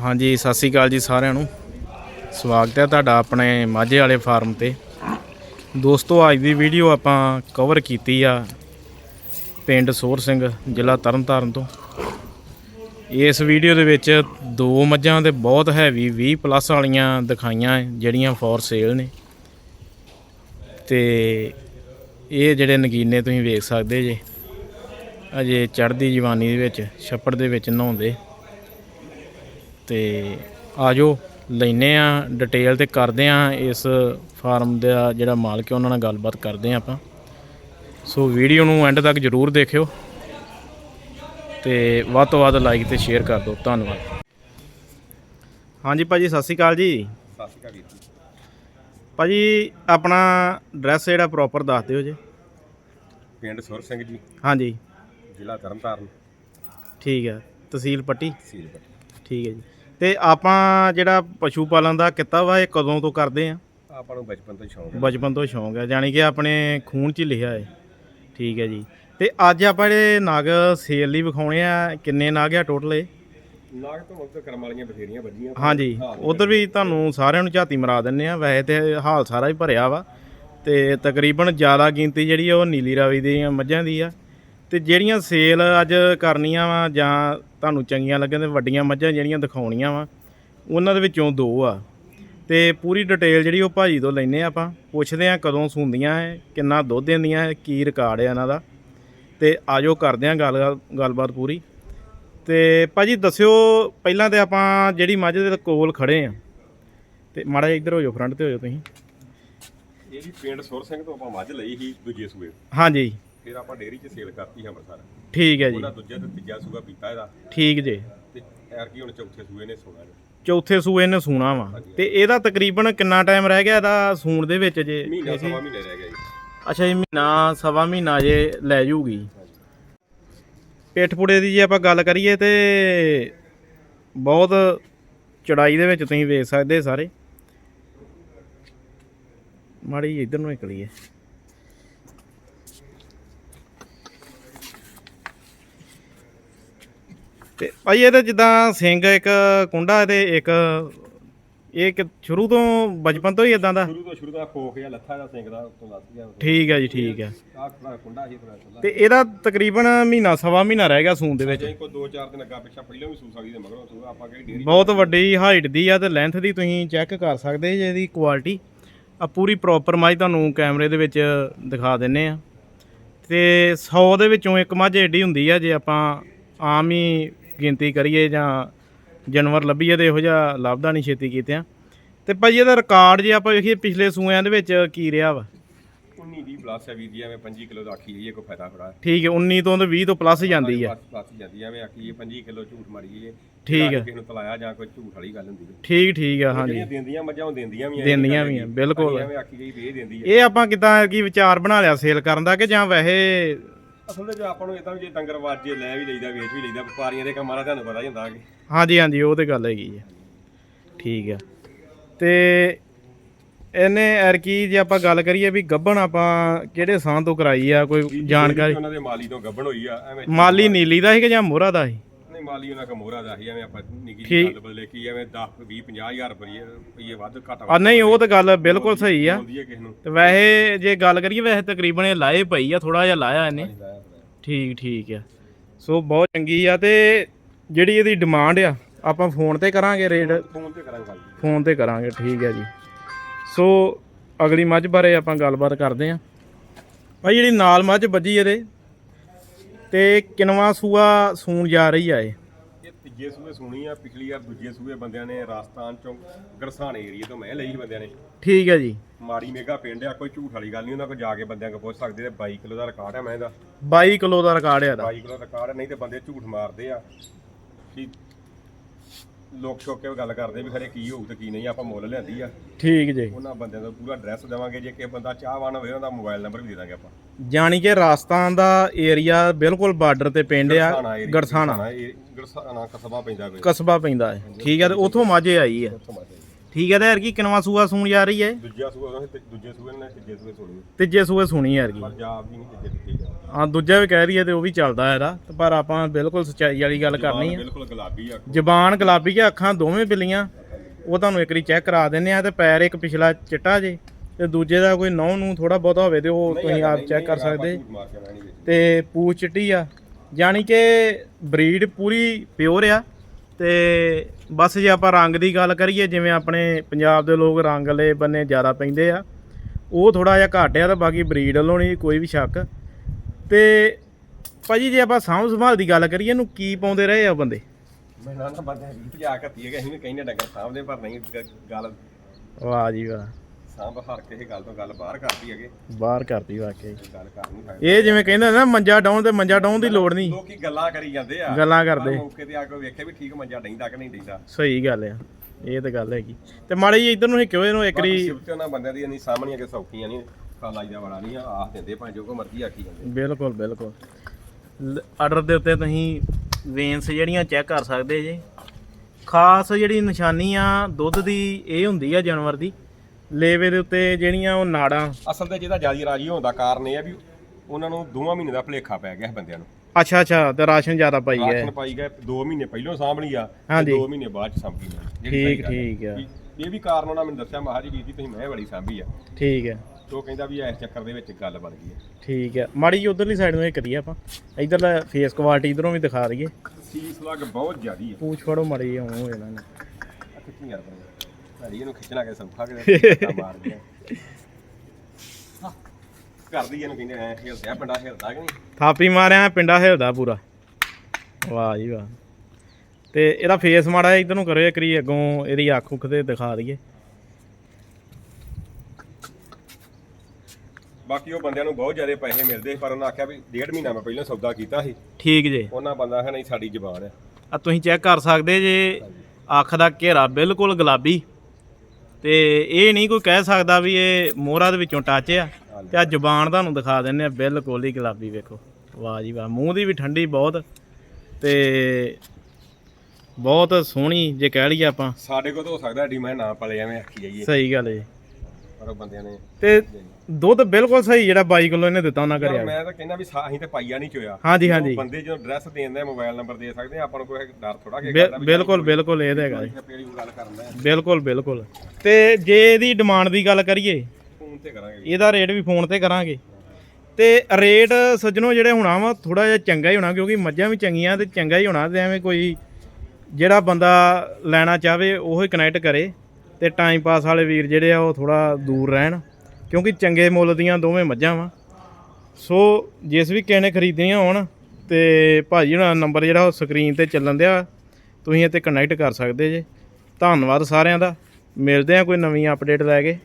ਹਾਂਜੀ, ਸਤਿ ਸ਼੍ਰੀ ਅਕਾਲ ਜੀ ਸਾਰਿਆਂ ਨੂੰ। ਸਵਾਗਤ ਹੈ ਤੁਹਾਡਾ ਆਪਣੇ ਮਾਝੇ ਵਾਲੇ ਫਾਰਮ ਤੇ। ਦੋਸਤੋ, ਅੱਜ ਦੀ ਵੀਡੀਓ ਆਪਾਂ ਕਵਰ ਕੀਤੀ ਆ ਪਿੰਡ ਸੋਰ ਸਿੰਘ, ਜ਼ਿਲ੍ਹਾ ਤਰਨਤਾਰਨ ਤੋਂ। ਇਸ ਵੀਡੀਓ ਦੇ ਵਿੱਚ ਦੋ ਮੱਝਾਂ ਤੇ ਬਹੁਤ ਹੈਵੀ 20 ਪਲੱਸ ਵਾਲੀਆਂ ਦਿਖਾਈਆਂ ਜਿਹੜੀਆਂ ਫੋਰ ਸੇਲ ਨੇ। ਤੇ ਇਹ ਜਿਹੜੇ ਨਗੀਨੇ ਤੁਸੀਂ ਵੇਖ ਸਕਦੇ ਜੇ, ਅਜੇ ਚੜ੍ਹਦੀ ਜਵਾਨੀ ਦੇ ਵਿੱਚ, ਛੱਪੜ ਦੇ ਵਿੱਚ ਨਹਾਉਂਦੇ। ਤੇ ਆਜੋ ਲੈਨੇ ਆ ਡਿਟੇਲ ਤੇ ਕਰਦੇ ਆ ਇਸ ਫਾਰਮ ਦਾ ਜਿਹੜਾ ਮਾਲਕ ਹੈ ਉਹਨਾਂ ਨਾਲ ਗੱਲਬਾਤ ਕਰਦੇ ਆ ਆਪਾਂ। ਸੋ ਵੀਡੀਓ ਨੂੰ ਐਂਡ ਤੱਕ ਜਰੂਰ ਦੇਖਿਓ ਤੇ ਵੱਧ ਤੋਂ ਵੱਧ ਲਾਈਕ ਤੇ ਸ਼ੇਅਰ ਕਰ ਦਿਓ। ਧੰਨਵਾਦ। ਹਾਂਜੀ ਭਾਜੀ ਸਤਿ ਸ਼੍ਰੀ ਅਕਾਲ ਜੀ। ਸਤਿ ਸ਼੍ਰੀ ਅਕਾਲ ਜੀ। ਭਾਜੀ ਆਪਣਾ ਐਡਰੈਸ ਜਿਹੜਾ ਪ੍ਰੋਪਰ ਦੱਸ ਦਿਓ ਜੀ। ਪਿੰਡ ਸੁਰ ਸਿੰਘ ਜੀ। ਹਾਂਜੀ। ਜ਼ਿਲ੍ਹਾ ਤਰਨਤਾਰਨ। ਠੀਕ ਹੈ। ਤਹਿਸੀਲ ਪੱਟੀ। ਸੀਲ ਠੀਕ ਹੈ ਜੀ। ਤੇ ਆਪਾਂ ਜਿਹੜਾ ਪਸ਼ੂ ਪਾਲਣ ਦਾ ਕਿੱਤਾ ਵਾ ਇਹ ਕਦੋਂ ਤੋਂ ਕਰਦੇ ਆ? ਆਪਾਂ ਨੂੰ ਬਚਪਨ ਤੋਂ ਹੀ ਸ਼ੌਂਕ ਹੈ ਬਚਪਨ ਤੋਂ ਸ਼ੌਂਕ ਹੈ ਯਾਨੀ ਕਿ ਆਪਣੇ ਖੂਨ 'ਚ ਹੀ ਲਿਖਿਆ ਹੈ ਠੀਕ ਹੈ ਜੀ। ਤੇ ਅੱਜ ਆਪਾਂ ਜਿਹੜੇ ਨਗ ਸੇਲ ਲਈ ਵਿਖਾਉਣੇ ਆ ਕਿੰਨੇ ਨਗ ਆ ਟੋਟਲ ਇਹ? ਨਾਗ ਤੋਂ ਮੁਕਤ ਕਰਮ ਵਾਲੀਆਂ ਬਥੇਰੀਆਂ ਵੱਜੀਆਂ ਹਾਂਜੀ ਉਧਰ ਵੀ ਤੁਹਾਨੂੰ ਸਾਰਿਆਂ ਨੂੰ ਝਾਤੀ ਮਰਾ ਦਿੰਨੇ ਆ ਵੈਸੇ ਤੇ ਹਾਲ ਸਾਰਾ ਹੀ ਭਰਿਆ ਵਾ। ਤੇ ਤਕਰੀਬਨ ਜ਼ਿਆਦਾ ਗਿਣਤੀ ਜਿਹੜੀ ਉਹ ਨੀਲੀ ਰਾਵੀ ਦੀਆਂ ਮੱਝਾਂ ਦੀ ਆ। ਤੇ ਜਿਹੜੀਆਂ ਸੇਲ ਅੱਜ ਕਰਨੀਆਂ ਵਾ ਜਾਂ ਤੁਹਾਨੂੰ ਚੰਗੀਆਂ ਲੱਗਣ ਤੇ ਵੱਡੀਆਂ ਮੱਝਾਂ ਜਿਹੜੀਆਂ ਦਿਖਾਉਣੀਆਂ ਵਾ ਉਹਨਾਂ ਦੇ ਵਿੱਚੋਂ ਦੋ ਆ। ਤੇ ਪੂਰੀ ਡਿਟੇਲ ਜਿਹੜੀ ਉਹ ਭਾਜੀ ਤੋਂ ਲੈਨੇ ਆਪਾਂ। ਪੁੱਛਦੇ ਆ ਕਦੋਂ ਸੂੰਦੀਆਂ ਹੈ ਕਿੰਨਾ ਦੁੱਧ ਦਿੰਦੀਆਂ ਹੈ ਕੀ ਰਿਕਾਰਡ ਹੈ ਇਹਨਾਂ ਦਾ। ਤੇ ਆਜੋ ਕਰਦੇ ਆ ਗੱਲ ਗੱਲਬਾਤ ਪੂਰੀ। ਤੇ ਭਾਜੀ ਦੱਸਿਓ ਪਹਿਲਾਂ ਤੇ ਆਪਾਂ ਜਿਹੜੀ ਮੱਝ ਦੇ ਕੋਲ ਖੜੇ ਆ। ਤੇ ਮਾੜਾ ਇੱਧਰ ਹੋ ਜਾਓ ਫਰੰਟ ਤੇ ਹੋ ਜਾਓ ਤੁਸੀਂ। ਇਹ ਵੀ ਪਿੰਡ ਸੁਰ ਸਿੰਘ ਤੋਂ ਆਪਾਂ ਮੱਝ ਲਈ ਸੀ ਦੂਜੇ ਸੂਏ। ਹਾਂਜੀ। ਫਿਰ ਆਪਾਂ ਡੇਅਰੀ 'ਚ ਸੇਲ ਕਰਤੀ ਅੰਮ੍ਰਿਤਸਰ। ਠੀਕ ਹੈ ਜੀ। ਉਹਨਾਂ ਦੂਜਾ ਤੇ ਤੀਜਾ ਸੂਆ ਪੀਤਾ ਇਹਦਾ। ਠੀਕ ਜੇ। ਤੇ ਐਰ ਕੀ ਹੁਣ ਚੌਥੇ ਸੂਏ ਨੇ ਸੋਣਾ ਨੇ ਚੌਥੇ ਸੂਏ ਨੇ ਸੂਣਾ ਵਾ। ਤੇ ਇਹਦਾ ਤਕਰੀਬਨ ਕਿੰਨਾ ਟਾਈਮ ਰਹਿ ਗਿਆ ਇਹਦਾ ਸੂਣ ਦੇ ਵਿੱਚ ਜੇ? ਮਹੀਨਾ ਸਵਾ ਮਹੀਨੇ ਰਹਿ ਗਿਆ ਜੀ। ਅੱਛਾ ਜੀ ਮਹੀਨਾ ਸਵਾ ਮਹੀਨਾ ਜੇ ਲੈ ਜੂਗੀ। ਪਿੱਠ ਪੁੜੇ ਦੀ ਜੇ ਆਪਾਂ ਗੱਲ ਕਰੀਏ ਤੇ ਬਹੁਤ ਚੜਾਈ ਦੇ ਵਿੱਚ ਤੁਸੀਂ ਵੇਖ ਸਕਦੇ ਸਾਰੇ। ਮਾੜੀ ਇੱਧਰ ਨੂੰ ਨਿਕਲੀਏ। ਤੇ ਭਾਈ ਇਹਦੇ ਜਿੱਦਾਂ ਸਿੰਘ ਇੱਕ ਕੁੰਡਾ ਤੇ ਇੱਕ ਇਹ ਕਿ ਸ਼ੁਰੂ ਤੋਂ ਬਚਪਨ ਤੋਂ ਹੀ ਇਦਾਂ ਦਾ? ਸ਼ੁਰੂ ਤੋਂ ਸ਼ੁਰੂ ਦਾ ਖੋਖ ਜਾਂ ਲੱਥਾ ਦਾ ਸਿੰਘ ਦਾ ਉੱਤੋਂ ਲੱਥ ਗਿਆ ਠੀਕ ਹੈ ਜੀ ਠੀਕ ਹੈ ਆਹ ਥੋੜਾ ਕੁੰਡਾ ਸੀ ਥੋੜਾ ਥੋੜਾ ਤੇ ਇਹਦਾ ਤਕਰੀਬਨ ਮਹੀਨਾ ਸਵਾ ਮਹੀਨਾ ਰਹਿ ਗਿਆ ਸੂਣ ਦੇ ਵਿੱਚ। ਜੇ ਕੋਈ 2-4 ਦਿਨ ਅੱਗਾ ਪਿੱਛਾ ਪਹਿਲਾਂ ਵੀ ਸੂ ਸਕਦੀ ਤੇ ਮਗਰੋਂ ਸੂ ਆਪਾਂ ਕਿਹੜੀ ਡੇਅਰੀ ਬਹੁਤ ਵੱਡੀ ਹਾਈਟ ਦੀ ਆ ਤੇ ਲੈਂਥ ਦੀ ਤੁਸੀਂ ਚੈੱਕ ਕਰ ਸਕਦੇ ਜੇ ਇਹਦੀ ਕੁਆਲਿਟੀ ਆ ਪੂਰੀ ਪ੍ਰੋਪਰ ਮੱਝ ਤੁਹਾਨੂੰ ਕੈਮਰੇ ਦੇ ਵਿੱਚ ਦਿਖਾ ਦਿੰਨੇ ਆ। ਤੇ 100 ਦੇ ਵਿੱਚੋਂ ਇੱਕ ਮੱਝ ਏਡੀ ਹੁੰਦੀ ਆ ਜੇ ਆਪਾਂ ਆਮ ਹੀ ਗਿਣਤੀ ਕਰੀਏ ਜਾਂ ਜਾਨਵਰ ਲੱਭੀਏ ਤੇ ਇਹੋ ਜਿਹਾ ਲੱਭਦਾ ਨਹੀਂ ਛੇਤੀ ਕੀਤੇ ਆ ਤੇ ਭਾਈ ਇਹਦਾ ਰਿਕਾਰਡ ਜੇ ਆਪਾਂ ਵੇਖੀਏ ਪਿਛਲੇ ਸੂਆਂ ਦੇ ਵਿੱਚ ਕੀ ਰਿਹਾ ਵਾ? 19 20 ਪਲੱਸ ਹੈ ਵੀਰ ਜੀ ਐਵੇਂ 25 ਕਿਲੋ ਦਾ ਆਖੀ ਜਾਈਏ ਕੋਈ ਫਾਇਦਾ ਥੋੜਾ ਠੀਕ ਹੈ 19 ਤੋਂ ਤੇ 20 ਤੋਂ ਪਲੱਸ ਜਾਂਦੀ ਆ। ਪਲੱਸ ਜਾਂਦੀ ਐਵੇਂ ਆਖੀਏ 25 ਕਿਲੋ ਝੂਠ ਮਾਰੀਏ। ਠੀਕ ਹੈ। ਕਿਸੇ ਨੂੰ ਤਲਾਇਆ ਜਾਂ ਕੋਈ ਝੂਠ ਵਾਲੀ ਗੱਲ ਹੁੰਦੀ ਹੈ ਠੀਕ ਠੀਕ ਆ ਹਾਂਜੀ। ਦਿੰਦੀਆਂ ਮੱਝਾਂ ਉਹ ਦਿੰਦੀਆਂ ਵੀ ਆ ਦਿੰਦੀਆਂ ਵੀ ਆ ਬਿਲਕੁਲ। ਐਵੇਂ ਆਖੀ ਗਈ ਵੀ ਇਹ ਦਿੰਦੀ ਹੈ ਇਹ ਆਪਾਂ ਕਿਦਾਂ ਕੀ ਵਿਚਾਰ ਬਣਾ ਲਿਆ ਸੇਲ ਕਰਨ ਦਾ ਕਿ ਜਾਂ ਵੈਸੇ ਅਸਲ ਵਿੱਚ ਆਪਾਂ ਨੂੰ ਇਦਾਂ ਵੀ ਜੇ ਡੰਗਰ ਵਾਜੇ ਲੈ ਵੀ ਲਈਦਾ ਵੇਚ ਵੀ ਲਈਦਾ ਵਪਾਰੀਆਂ ਦੇ ਕੰਮਾਂ ਦਾ ਤੁਹਾਨੂੰ ਪਤਾ ਹੀ ਹੁੰਦਾ ਕਿ ਹਾਂਜੀ ਹਾਂਜੀ ਉਹ ਤੇ ਗੱਲ ਹੈਗੀ ਹੈ ਠੀਕ ਆ। ਤੇ ਇਹਨੇ ਐਰਕੀ ਜੇ ਆਪਾਂ ਗੱਲ ਕਰੀਏ ਵੀ ਗੱਬਣ ਆਪਾਂ ਕਿਹੜੇ ਸਾਂ ਤੋਂ ਕਰਾਈ ਆ ਕੋਈ ਜਾਣਕਾਰੀ? ਉਹਨਾਂ ਦੇ ਮਾਲੀ ਤੋਂ ਗੱਭਣ ਹੋਈ ਆ ਐਵੇਂ ਮਾਲੀ ਨੀਲੀ ਦਾ ਸੀ ਕਿ ਜਾਂ ਮੋਹਰਾ ਦਾ ਸੀ? ਨਹੀਂ ਮਾਲੀ ਉਹਨਾਂ ਕਾ ਮੋਹਰਾ ਦਾ ਸੀ ਐਵੇਂ ਆਪਾਂ ਨਿੱਕੀ ਠੀਕ। ਜਿਹੀ ਗੱਲ ਬਦਲੇ ਕੀ ਐਵੇਂ 10 20 50 ਹਜ਼ਾਰ ਰੁਪਏ ਰੁਪਏ ਵੱਧ ਘੱਟ ਆ ਨਹੀਂ ਉਹ ਤਾਂ ਗੱਲ ਬਿਲਕੁਲ ਸਹੀ ਆ। ਆਉਂਦੀ ਹੈ ਕਿਸੇ ਨੂੰ। ਤੇ ਵੈਸੇ ਜੇ ਗੱਲ ਕਰੀਏ ਵੈਸੇ ਤਕਰੀਬਨ ਇਹ ਲਾਏ ਪਈ ਆ ਥੋੜਾ ਜਿਹਾ ਲਾਇਆ ਇਹਨੇ। ਠੀਕ ਠੀਕ ਆ। ਸੋ ਬਹੁਤ ਚੰਗੀ ਆ ਤੇ ਜਿਹੜੀ ਇਹਦੀ ਡਿਮਾਂਡ ਆ ਆਪਾਂ ਫੋਨ ਤੇ ਕਰਾਂਗੇ ਰੇਟ ਫੋਨ ਤੇ ਕਰਾਂਗੇ ਗੱਲ ਫੋਨ ਤੇ ਕਰਾਂਗੇ ਠੀਕ ਹੈ ਜੀ। ਸੋ ਅਗਲੀ ਮੱਝ ਬਾਰੇ ਆਪਾਂ ਗੱਲਬਾਤ ਕਰਦੇ ਆਂ। ਭਾਈ ਜਿਹੜੀ ਨਾਲ ਮੱਝ ਵੱਜੀ ਇਹਦੇ ਤੇ ਕਿਨਵਾ ਸੂਆ ਸੂਣ ਜਾ ਰਹੀ ਆ ਇਹ। ਇਹ ਤੀਜੇ ਸੂਏ ਸੁਣੀ ਆ ਪਿਛਲੀ ਵਾਰ ਦੂਜੇ ਸੂਏ ਬੰਦਿਆਂ ਨੇ ਰਾਜਸਥਾਨ ਚੋਂ ਗਰਸਾਣੇ ਏਰੀਏ ਤੋਂ ਮੈਂ ਲਈ ਸੀ ਬੰਦਿਆਂ ਨੇ। ਠੀਕ ਹੈ ਜੀ। ਮਾੜੀ ਮੇਗਾ ਪਿੰਡ ਆ ਕੋਈ ਝੂਠ ਵਾਲੀ ਗੱਲ ਨਹੀਂ ਉਹਨਾਂ ਕੋਲ ਜਾ ਕੇ ਬੰਦਿਆਂ ਕੋਲ ਪੁੱਛ ਸਕਦੇ ਤੇ 22 ਕਿਲੋ ਦਾ ਰਿਕਾਰਡ ਹੈ ਮੈਂ ਇਹਦਾ। 22 ਕਿਲੋ ਦਾ ਰਿਕਾਰਡ ਹੈ ਇਹਦਾ। 22 ਕਿਲੋ ਦਾ ਰਿਕਾਰਡ ਨਹੀਂ ਤੇ ਬੰਦੇ ਝੂਠ ਮਾਰਦੇ ਆ। ਕਿ ਲੋਕ ਛੋਕੇ ਗੱਲ ਕਰਦੇ ਵੀ ਖਰੇ ਕੀ ਹੋਊ ਤੇ ਕੀ ਨਹੀਂ ਆਪਾਂ ਮੁੱਲ ਲਿਆਂਦੀ ਆ। ਠੀਕ ਜੀ। ਉਹਨਾਂ ਬੰਦਿਆਂ ਦਾ ਪੂਰਾ ਐਡਰੈਸ ਦੇਵਾਂਗੇ ਜੇ ਕਿਸੇ ਬੰਦਾ ਚਾਹਵਾਨ ਹੋਵੇ ਉਹਦਾ ਮੋਬਾਈਲ ਨੰਬਰ ਵੀ ਦੇ ਦਾਂਗੇ ਆਪਾਂ। ਜਾਣੀ ਕਿ ਰਾਜਸਥਾਨ ਦਾ ਏਰੀਆ ਬਿਲਕੁਲ ਬਾਰਡਰ ਤੇ ਪਿੰਡ ਆ ਗੜਸਾਣਾ ਗੜਸਾਣਾ। ਕਸਬਾ ਪੈਂਦਾ ਕੋਈ। ਕਸਬਾ ਪੈਂਦਾ ਹੈ। ਠੀਕ ਹੈ ਤੇ ਉਥੋਂ ਮਾਝੇ ਆਈ ਉੱਥੋਂ ਮਾਝੇ। ਠੀਕ ਹੈ ਤੇ ਯਾਰ ਕੀ ਕਿਨਵਾ ਸੂਆ ਸੂਣ ਜਾ ਰਹੀ ਹੈ? ਦੂਜਾ ਸੂਆ ਉਹਦਾ ਸੀ ਤੇ ਦੂਜੇ ਸੂਏ ਨੇ ਤੀਜੇ ਸੂਏ ਸੁਣੀ ਤੀਜੇ ਸੂਏ ਸੁਣੀ ਯਾਰ ਕੀ। ਪਰ ਜਾਬ ਵੀ ਨਹੀਂ ਤੀਜੇ ਦਿੱਤੀ ਹਾਂ ਦੂਜਾ ਵੀ ਕਹਿ ਰਹੀਏ ਤੇ ਉਹ ਵੀ ਚੱਲਦਾ ਇਹਦਾ। ਤੇ ਪਰ ਆਪਾਂ ਬਿਲਕੁਲ ਸੱਚਾਈ ਵਾਲੀ ਗੱਲ ਕਰਨੀ ਆ। ਬਿਲਕੁਲ ਗੁਲਾਬੀ ਆ। ਜ਼ਬਾਨ ਗੁਲਾਬੀ ਆ ਅੱਖਾਂ ਦੋਵੇਂ ਬਿੱਲੀਆਂ। ਉਹ ਤੁਹਾਨੂੰ ਇੱਕ ਵਾਰੀ ਚੈੱਕ ਕਰਾ ਦਿੰਨੇ ਆ ਤੇ ਪੈਰ ਇੱਕ ਪਿਛਲਾ ਚਿੱਟਾ ਜੇ। ਤੇ ਦੂਜੇ ਦਾ ਕੋਈ ਨੌ ਨੂੰ ਥੋੜਾ ਬਹੁਤਾ ਹੋਵੇ ਤੇ ਉਹ ਤੁਸੀਂ ਆਪ ਚੈੱਕ ਕਰ ਸਕਦੇ। ਝੂਠ ਮਾਰ ਕੇ ਰਹਿਣੀ ਵਿੱਚ ਤੇ ਪੂਛ ਚਿੱਟੀ ਆ। ਯਾਨੀ ਕਿ ਬਰੀਡ ਪੂਰੀ ਪਿਓਰ ਆ। ਤੇ ਬਸ ਜੇ ਆਪਾਂ ਰੰਗ ਦੀ ਗੱਲ ਕਰੀਏ ਜਿਵੇਂ ਆਪਣੇ ਪੰਜਾਬ ਦੇ ਲੋਕ ਰੰਗ ਵਾਲੇ ਬੰਨੇ ਜ਼ਿਆਦਾ ਪੈਂਦੇ ਆ ਉਹ ਥੋੜਾ ਜਿਹਾ ਘੱਟ ਆ ਤੇ ਬਾਕੀ ਬਰੀਡ ਵੱਲੋਂ ਨਹੀਂ ਕੋਈ ਵੀ ਸ਼ੱਕ। ਤੇ ਭਾਜੀ ਜੇ ਆਪਾਂ ਸਾਂਭ ਸੰਭਾਲ ਦੀ ਗੱਲ ਕਰੀਏ ਇਹਨੂੰ ਕੀ ਪਾਉਂਦੇ ਰਹੇ ਆ ਬੰਦੇ? ਮੈਂ ਨਾ ਬੰਦੇ ਵੀ ਜਾ ਘੱਤੀ ਹੈਗੇ ਅਸੀਂ ਵੀ ਕਹਿੰਦੇ ਡੰਗਰ ਸਾਹਮਣੇ ਪਰ ਨਹੀਂ ਗੱਲ ਵਾਹ ਜੀ ਵਾਹ। ਸਾਂਭ ਹਰ ਕਿਸੇ ਗੱਲ ਤੋਂ ਗੱਲ ਬਾਹਰ ਕਰਦੀ ਹੈਗੇ। ਬਾਹਰ ਕਰਤੀ ਵਾਕਈ। ਗੱਲ ਕਰ ਨਹੀਂ ਸਕਦੇ ਇਹ ਜਿਵੇਂ ਕਹਿੰਦੇ ਨਾ ਮੰਜਾ ਡਾਉਣ ਤੇ ਮੰਜਾ ਡਾਉਣ ਦੀ ਲੋੜ ਨਹੀਂ। ਲੋਕੀ ਗੱਲਾਂ ਕਰੀ ਜਾਂਦੇ ਆ। ਗੱਲਾਂ ਕਰਦੇ। ਮੌਕੇ ਤੇ ਆ ਕੇ ਵੇਖੇ ਵੀ ਠੀਕ ਮੰਜਾ ਡੈਂਦਾ ਕਿ ਨਹੀਂ ਡੈਂਦਾ। ਸਹੀ ਗੱਲ ਆ। ਇਹ ਤਾਂ ਗੱਲ ਹੈਗੀ। ਤੇ ਮਾੜੀ ਜੀ ਇਧਰ ਨੂੰ ਹਿੱਕਿਓ ਇਹਨੂੰ ਇੱਕ ਬਾਕੀ ਵਾਰੀ ਸਿਫਤ ਉਹਨਾਂ ਬੰਦਿਆਂ ਦੀ ਨਹੀਂ ਸਾਹਮਣੀਆਂ ਕਿ ਸੌਖੀਆਂ ਨਹੀਂ ਖਾਲਾਈ ਦਾ ਬੜਾ ਨਹੀਂ ਆਖ ਦਿੰਦੇ ਭਾਵੇਂ ਜੋ ਕੋ ਮਰਜ਼ੀ ਆਖੀ ਜਾਂਦੇ। ਬਿਲਕੁਲ ਬਿਲਕੁਲ। ਆਰਡਰ ਦੇ ਉੱਤੇ ਤੁਸੀਂ ਵੇਨਸ ਜਿਹੜੀਆਂ ਚੈੱਕ ਕਰ ਸਕਦੇ ਜੇ। ਖਾਸ ਜਿਹੜੀ ਨਿਸ਼ਾਨੀ ਆ ਦੁੱਧ ਦੀ ਇਹ ਹੁੰਦੀ ਆ ਜਾਨਵਰ ਦੀ। ਲੇਵੇ ਦੇ ਉੱਤੇ ਜਿਹੜੀਆਂ ਉਹ ਨਾੜਾਂ। ਅਸਲ ਤੇ ਜਿਹਦਾ ਜਿਆਦੀ ਰਾਜੀ ਹੋਣ ਦਾ ਕਾਰਨ ਇਹ ਆ ਵੀ ਉਹਨਾਂ ਨੂੰ ਦੋਵਾਂ ਮਹੀਨੇ ਦਾ ਭਲੇਖਾ ਪੈ ਗਿਆ ਬੰਦਿਆਂ ਨੂੰ। ਅੱਛਾ ਅੱਛਾ ਤੇ ਰਾਸ਼ਨ ਜ਼ਿਆਦਾ ਪਾਈ ਹੈ ਰਾਸ਼ਨ ਪਾਈ ਗਏ 2 ਮਹੀਨੇ ਪਹਿਲਾਂ ਸਾਂਭਲੀ ਆ ਹਾਂਜੀ। 2 ਮਹੀਨੇ ਬਾਅਦ ਚ ਸਾਂਭੀ ਆ। ਠੀਕ ਠੀਕ ਆ। ਇਹ ਵੀ ਕਾਰਨ ਉਹਨਾਂ ਮੈਨੂੰ ਦੱਸਿਆ ਮਹਾਰਾਜ ਵੀਰ ਜੀ ਤੁਸੀਂ ਮੈਂ ਬੜੀ ਸਾਂਭੀ ਆ। ਠੀਕ ਹੈ ਤੇ ਉਹ ਕਹਿੰਦਾ ਵੀ ਇਸ ਚੱਕਰ ਦੇ ਵਿੱਚ ਗੱਲ ਬਣ ਗਈ ਹੈ ਠੀਕ ਹੈ ਮਾੜੀ ਜੀ ਉਧਰਲੀ ਸਾਈਡ ਨੂੰ ਇਹ ਕਰੀਏ ਆਪਾਂ। ਇਧਰਲਾ ਫੇਸ ਕੁਆਲਿਟੀ ਇਧਰੋਂ ਵੀ ਦਿਖਾ ਦਈਏ। ਸੀਸ ਲੱਗ ਬਹੁਤ ਜ਼ਿਆਦੀ ਹੈ ਪੂਛ ਫੜੋ ਮਾੜੀ ਹੋ ਜਾਣਾ। ਆ ਖਿੱਚੀ ਯਾਰ ਭਾਈ ਇਹਨੂੰ ਖਿੱਚਣਾ ਕੇ ਸੌਖਾ ਕਿ ਮਾਰ ਗਿਆ ਕਰਦੀ ਇਹਨੂੰ ਕਹਿੰਦੇ ਐ ਹਿਲਦਾ ਪਿੰਡਾ ਹਿਲਦਾ ਕਿ ਨਹੀਂ? ਥਾਪੀ ਮਾਰਿਆ ਪਿੰਡਾ ਹਿਲਦਾ ਪੂਰਾ। ਵਾਹ ਜੀ ਵਾਹ। ਤੇ ਇਹਦਾ ਫੇਸ ਮਾੜਾ ਇਧਰ ਨੂੰ ਕਰੋ ਇੱਕ ਵਾਰੀ ਅੱਗੋਂ ਇਹਦੀ ਅੱਖ ਉੱਖ ਤੇ ਦਿਖਾ ਦਈਏ। ਬਾਕੀ ਉਹ ਬੰਦਿਆਂ ਨੂੰ ਬਹੁਤ ਜ਼ਿਆਦਾ ਪੈਸੇ ਮਿਲਦੇ ਪਰ ਉਹਨਾਂ ਆਖਿਆ ਵੀ ਡੇਢ ਮਹੀਨਾ ਮੈਂ ਪਹਿਲਾਂ ਸੌਦਾ ਕੀਤਾ ਸੀ। ਠੀਕ ਜੇ। ਉਹਨਾਂ ਬੰਦਾ ਹੈ ਨਹੀਂ ਸਾਡੀ ਜ਼ਬਾਨ ਆ। ਆ ਤੁਸੀਂ ਚੈੱਕ ਕਰ ਸਕਦੇ ਜੇ ਅੱਖ ਦਾ ਘੇਰਾ ਬਿਲਕੁਲ ਗੁਲਾਬੀ। ਤੇ ਇਹ ਨਹੀਂ ਕੋਈ ਕਹਿ ਸਕਦਾ ਵੀ ਇਹ ਮੋਹਰਾ ਦੇ ਵਿੱਚੋਂ ਟੱਚ ਆ। ਤੇ ਆ ਜ਼ੁਬਾਨ ਤੁਹਾਨੂੰ ਦਿਖਾ ਦਿੰਨੇ ਆ ਬਿਲਕੁਲ ਹੀ ਗੁਲਾਬੀ ਵੇਖੋ। ਵਾਹ ਜੀ ਵਾਹ ਮੂੰਹ ਦੀ ਵੀ ਠੰਡੀ ਬਹੁਤ। ਤੇ ਬਹੁਤ ਸੋਹਣੀ ਜੇ ਕਹਿ ਲਈਏ ਆਪਾਂ। ਸਾਡੇ ਕੋਲ ਤਾਂ ਹੋ ਸਕਦਾ ਡੀ ਮੈਂ ਨਾ ਪਲੇ ਐਵੇਂ ਆਖੀ ਜਾਈਏ। ਸਹੀ ਗੱਲ ਏ ਪਰ ਉਹ ਬੰਦਿਆਂ ਨੇ ਤੇ ਦੁੱਧ ਬਿਲਕੁਲ ਸਹੀ ਜਿਹੜਾ 22 ਕਿਲੋ ਇਹਨੇ ਦਿੱਤਾ ਉਹਨਾਂ ਕਰਿਆ ਮੈਂ ਤਾਂ ਕਹਿੰਦਾ ਵੀ ਸਾ- ਅਸੀਂ ਤੇ ਪਾਈਆ ਨਹੀਂ ਚੋਇਆ। ਹਾਂਜੀ ਹਾਂਜੀ। ਬੰਦੇ ਜਦੋਂ ਐਡਰੈਸ ਦੇਂਦੇ ਮੋਬਾਈਲ ਨੰਬਰ ਦੇ ਸਕਦੇ ਆ, ਆਪਾਂ ਨੂੰ ਕੋਈ ਡਰ ਥੋੜਾ ਕਿ ਬਿਲ- ਬਿਲਕੁਲ ਬਿਲਕੁਲ ਇਹ ਤਾਂ ਹੈਗਾ ਜੀ। ਪੇੜੀ ਗੱਲ ਕਰਨਾ ਹੈ। ਬਿਲਕੁਲ ਬਿਲਕੁਲ। ਤੇ ਜੇ ਇਹਦੀ ਡਿਮਾਂਡ ਦੀ ਗੱਲ ਕਰੀਏ ਫੋਨ ਤੇ ਕਰਾਂਗੇ ਇਹਦਾ ਰੇਟ ਵੀ ਫੋਨ ਤੇ ਕਰਾਂਗੇ। ਤੇ ਰੇਟ ਸੱਜਣੋ ਜਿਹੜੇ ਹੋਣਾ ਵਾ ਥੋੜਾ ਜਿਹਾ ਚੰਗਾ ਹੀ ਹੋਣਾ ਕਿਉਂਕਿ ਮੱਝਾਂ ਵੀ ਚੰਗੀਆਂ ਤੇ ਚੰਗਾ ਹੀ ਹੋਣਾ ਤੇ ਐਵੇਂ ਕੋਈ ਜਿਹੜਾ ਬੰਦਾ ਲੈਣਾ ਚਾਹਵੇ ਉਹ ਹੀ ਕਨੈਕਟ ਕਰੇ। ਤੇ ਟਾਈਮ ਪਾਸ ਵਾਲੇ ਵੀਰ ਜਿਹੜੇ ਆ ਉਹ ਥੋੜਾ ਦੂਰ ਰਹਿਣ, ਕਿਉਂਕਿ ਚੰਗੇ ਮੁੱਲ ਦੀਆਂ ਦੋਵੇਂ ਮੱਝਾਂ ਵਾ। ਸੋ ਜਿਸ ਵੀ ਕਿਸੇ ਨੇ ਖਰੀਦਣੀਆਂ ਹੋਣ ਤੇ ਭਾਜੀ ਹੁਣਾਂ ਦਾ ਨੰਬਰ ਜਿਹੜਾ ਉਹ ਸਕਰੀਨ ਤੇ ਚੱਲਣ ਦਿਆ, ਤੁਸੀਂ ਇਹ ਤੇ ਕਨੈਕਟ ਕਰ ਸਕਦੇ ਜੇ। ਧੰਨਵਾਦ ਸਾਰਿਆਂ ਦਾ। ਮਿਲਦੇ ਆ ਕੋਈ ਨਵੀਂ ਅਪਡੇਟ ਲੈ ਕੇ।